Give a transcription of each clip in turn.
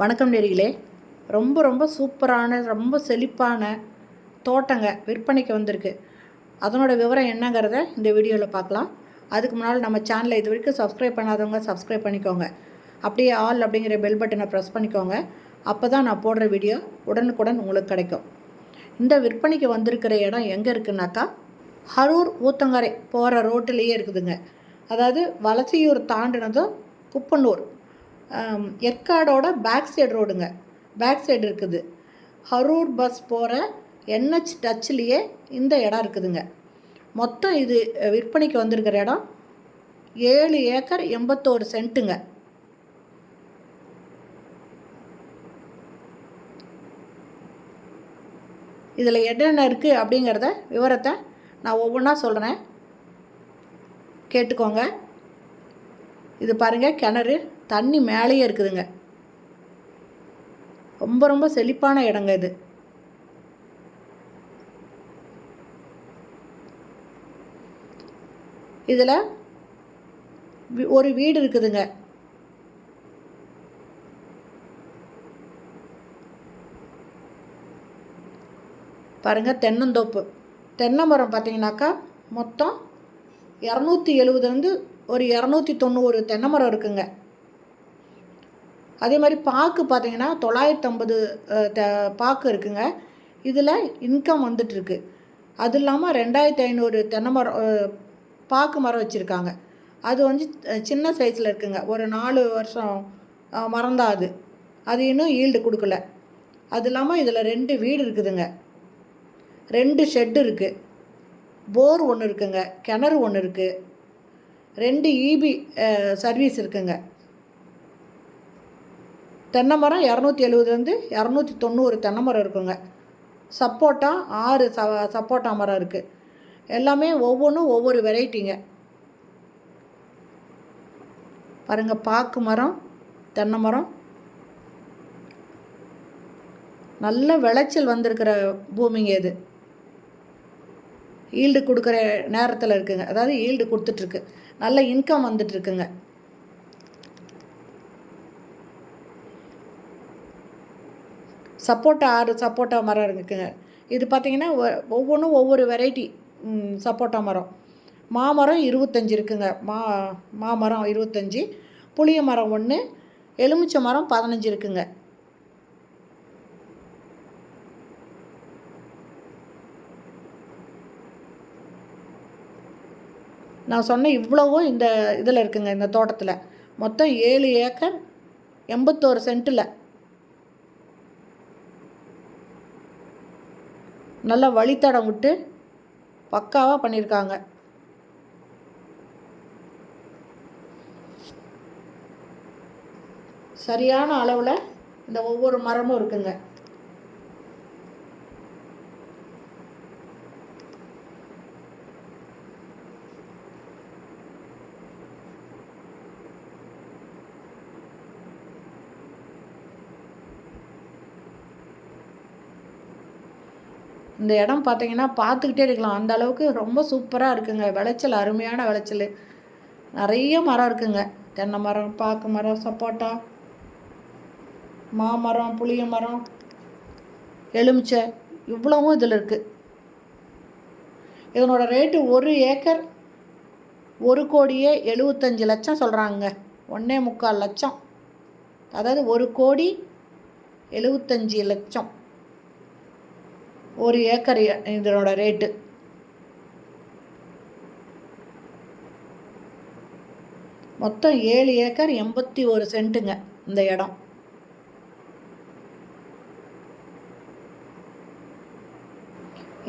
வணக்கம் நெறிகளே ரொம்ப ரொம்ப சூப்பரான ரொம்ப செழிப்பான தோட்டங்க விற்பனைக்கு வந்திருக்கு. அதனோட விவரம் என்னங்கிறத இந்த வீடியோவில் பார்க்கலாம் அதுக்கு முன்னால் நம்ம சேனலை இது வரைக்கும் சப்ஸ்கிரைப் பண்ணாதவங்க சப்ஸ்கிரைப் பண்ணிக்கோங்க. அப்படியே ஆல் அப்படிங்கிற பெல் பட்டனை ப்ரெஸ் பண்ணிக்கோங்க. அப்போ தான் நான் போடுற வீடியோ உடனுக்குடன் உங்களுக்கு கிடைக்கும். இந்த விற்பனைக்கு வந்திருக்கிற இடம் எங்கே இருக்குன்னாக்கா ஹரூர் ஊத்தங்கரை போகிற ரோட்டிலேயே இருக்குதுங்க. அதாவது வலசையூர் தாண்டினதும் குப்பனூர். எற்காடோட ஏற்காடோட பேக் சைடு ரோடுங்க. பேக் சைடு இருக்குது. ஹரூர் பஸ் போகிற என்ஹெச் டச்லேயே இந்த இடம் இருக்குதுங்க. மொத்தம் இது விற்பனைக்கு வந்திருக்கிற இடம் ஏழு ஏக்கர் எண்பத்தோரு சென்ட்டுங்க. இதில் என்னென்ன இருக்குது அப்படிங்கிறத விவரத்தை நான் ஒவ்வொன்றா சொல்கிறேன் கேட்டுக்கோங்க. இது பாருங்கள் கிணறு தண்ணி மேலேயே இருக்குதுங்க. ரொம்ப ரொம்ப செழிப்பான இடங்க இது. இதில் ஒரு வீடு இருக்குதுங்க. பாருங்கள் தென்னந்தோப்பு. தென்னை மரம் பார்த்தீங்கன்னாக்கா மொத்தம் இரநூத்தி எழுபதுலேருந்து ஒரு இரநூத்தி தொண்ணூறு தென்னை மரம் இருக்குங்க. அதே மாதிரி பாக்கு பார்த்தீங்கன்னா தொள்ளாயிரத்தம்பது த பாக்கு இருக்குங்க. இதில் இன்கம் வந்துட்டுருக்கு. அது இல்லாமல் ரெண்டாயிரத்தி ஐநூறு தென்னை மரம் பாக்கு மரம் வச்சுருக்காங்க. அது வந்து சின்ன சைஸில் இருக்குங்க. ஒரு நாலு வருஷம் மறந்தாது அது. அது இன்னும் ஈல்டு கொடுக்கல. அது இல்லாமல் இதில் ரெண்டு வீடு இருக்குதுங்க. ரெண்டு ஷெட்டு இருக்குது போர் ஒன்று இருக்குங்க. கிணறு ஒன்று இருக்குது ரெண்டு இபி சர்வீஸ் இருக்குங்க. தென்னை மரம் இரநூத்தி எழுபதுலேருந்து இரநூத்தி தொண்ணூறு தென்னை மரம் இருக்குங்க. சப்போட்டா ஆறு ச சப்போட்டா மரம் இருக்குது எல்லாமே ஒவ்வொன்றும் ஒவ்வொரு வெரைட்டிங்க. பாருங்கள் பாக்கு மரம் தென்னை மரம் நல்ல விளைச்சல் வந்திருக்கிற பூமிங்க இது. ஈல்டு கொடுக்குற நேரத்தில் இருக்குங்க. அதாவது ஈல்டு கொடுத்துட்ருக்கு. நல்ல இன்கம் வந்துட்டுருக்குங்க சப்போட்டா ஆறு சப்போட்டா மரம் இருக்குதுங்க இது பார்த்திங்கன்னா ஒவ்வொன்றும் ஒவ்வொரு வெரைட்டி சப்போட்டா மரம். மாமரம் இருபத்தஞ்சி இருக்குங்க. மா மாமரம் இருபத்தஞ்சி புளிய மரம் ஒன்று எலுமிச்சை மரம் பதினஞ்சு இருக்குங்க. நான் சொன்ன இவ்வளவும் இந்த இதில் இருக்குங்க இந்த தோட்டத்தில். மொத்தம் ஏழு ஏக்கர் எண்பத்தோரு சென்ட்டில். நல்லா வழித்தடம் விட்டு பக்காவாக பண்ணியிருக்காங்க சரியான அளவில் இந்த ஒவ்வொரு மரமும் இருக்குங்க. இந்த இடம் பார்த்தீங்கன்னா பார்த்துக்கிட்டே இருக்கலாம். அந்த அளவுக்கு ரொம்ப சூப்பராக இருக்குங்க. விளைச்சல் அருமையான விளைச்சல். நிறைய மரம் இருக்குங்க. தென்னை மரம் பாக்கு மரம் சப்போட்டா மாமரம் புளிய மரம் எலுமிச்சை. இவ்வளவும் இதில் இருக்குது இதனோட ரேட்டு ஒரு ஏக்கர் ஒரு கோடியே எழுபத்தஞ்சு லட்சம் சொல்கிறாங்க ஒன்றே முக்கால் லட்சம். அதாவது ஒரு கோடி எழுபத்தஞ்சி லட்சம். ஒரு ஏக்கர் இதனோட ரேட்டு மொத்தம் ஏழு ஏக்கர் எண்பத்தி ஒரு சென்ட்டுங்க இந்த இடம்.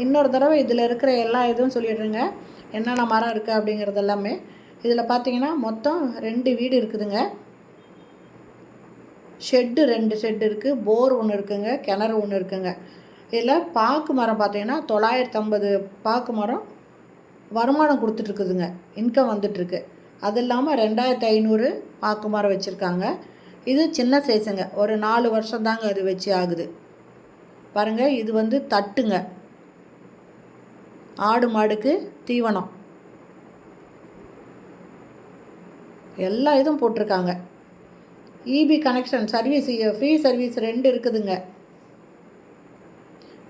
இன்னொரு தடவை இதில் இருக்கிற எல்லா இதுவும் சொல்லிடுறேங்க. என்னென்ன மரம் இருக்குது அப்படிங்கிறது எல்லாமே. இதில் பார்த்தீங்கன்னா மொத்தம் ரெண்டு வீடு இருக்குதுங்க. ஷெட்டு ரெண்டு ஷெட்டு இருக்குது போர் ஒன்று இருக்குங்க. கிணறு ஒன்று இருக்குங்க. இதில் பாக்கு மரம் பார்த்தீங்கன்னா தொள்ளாயிரத்தம்பது பாக்கு மரம் வருமானம் கொடுத்துட்ருக்குதுங்க. இன்கம் வந்துட்டுருக்கு அது இல்லாமல் ரெண்டாயிரத்து ஐநூறு பாக்கு மரம் வச்சுருக்காங்க. இது சின்ன சைஸுங்க ஒரு நாலு வருஷம் தாங்க அது வச்சு ஆகுது. பாருங்கள் இது வந்து தட்டுங்க. ஆடு மாடுக்கு தீவனம். எல்லா இதுவும் போட்டிருக்காங்க. EB connection service free service ரெண்டு இருக்குதுங்க.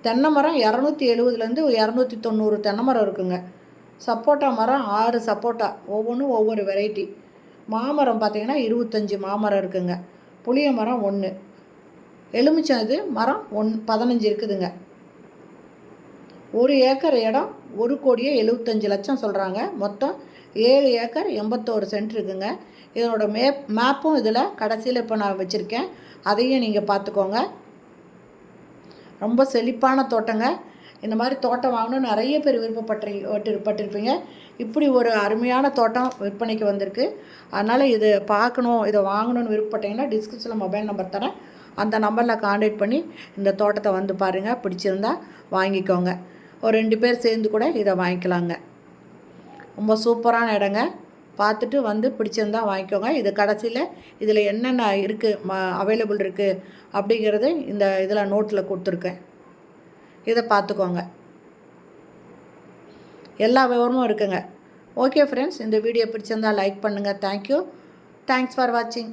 தென்னை மரம் இரநூத்தி எழுபதுலேருந்து இரநூத்தி தொண்ணூறு தென்னை மரம் இருக்குங்க. சப்போட்டா மரம் ஆறு சப்போட்டா ஒவ்வொன்றும் ஒவ்வொரு வெரைட்டி மாமரம் பார்த்தீங்கன்னா இருபத்தஞ்சி மாமரம் இருக்குங்க. புளிய மரம் ஒன்று எலுமிச்சம் இது மரம் ஒன் பதினஞ்சு இருக்குதுங்க. ஒரு ஏக்கர் இடம் ஒரு கோடியே எழுபத்தஞ்சு லட்சம் சொல்கிறாங்க மொத்தம் ஏழு ஏக்கர் எண்பத்தோரு சென்ட் இருக்குங்க. இதனோட மேப் மேப்பும் இதில் கடைசியில் இப்போ நான் வச்சுருக்கேன். அதையும் நீங்கள் பார்த்துக்கோங்க. ரொம்ப செழிப்பான தோட்டங்க. இந்த மாதிரி தோட்டம் வாங்கணும்னு நிறைய பேர் விருப்பப்பட்டு பட்டு- பட்டிருப்பீங்க. இப்படி ஒரு அருமையான தோட்டம் விற்பனைக்கு வந்திருக்கு. அதனால் இது பார்க்கணும் இதை வாங்கணும்னு விருப்பப்பட்டீங்கன்னா டிஸ்கிரிப்ஷனில் மொபைல் நம்பர் தரேன். அந்த நம்பரில் காண்டாக்ட் பண்ணி இந்த தோட்டத்தை வந்து பாருங்கள் பிடிச்சிருந்தா வாங்கிக்கோங்க. ஒரு ரெண்டு பேர் சேர்ந்து கூட இதை வாங்கிக்கலாங்க. ரொம்ப சூப்பரான இடங்க. பார்த்துட்டு வந்து பிடிச்சிருந்தா வாங்கிக்கோங்க. இது கடைசியில் இதில் என்னென்ன இருக்குது ம அவைலபிள் இருக்குது அப்படிங்கிறது இந்த இதில் நோட்டில் கொடுத்துருக்கேன். இதை பார்த்துக்கோங்க. எல்லா விவரமும் இருக்குங்க. ஓகே ஃப்ரெண்ட்ஸ் இந்த வீடியோ பிடிச்சிருந்தா லைக் பண்ணுங்கள் தேங்க்யூ தேங்க்ஸ் ஃபார் வாட்சிங்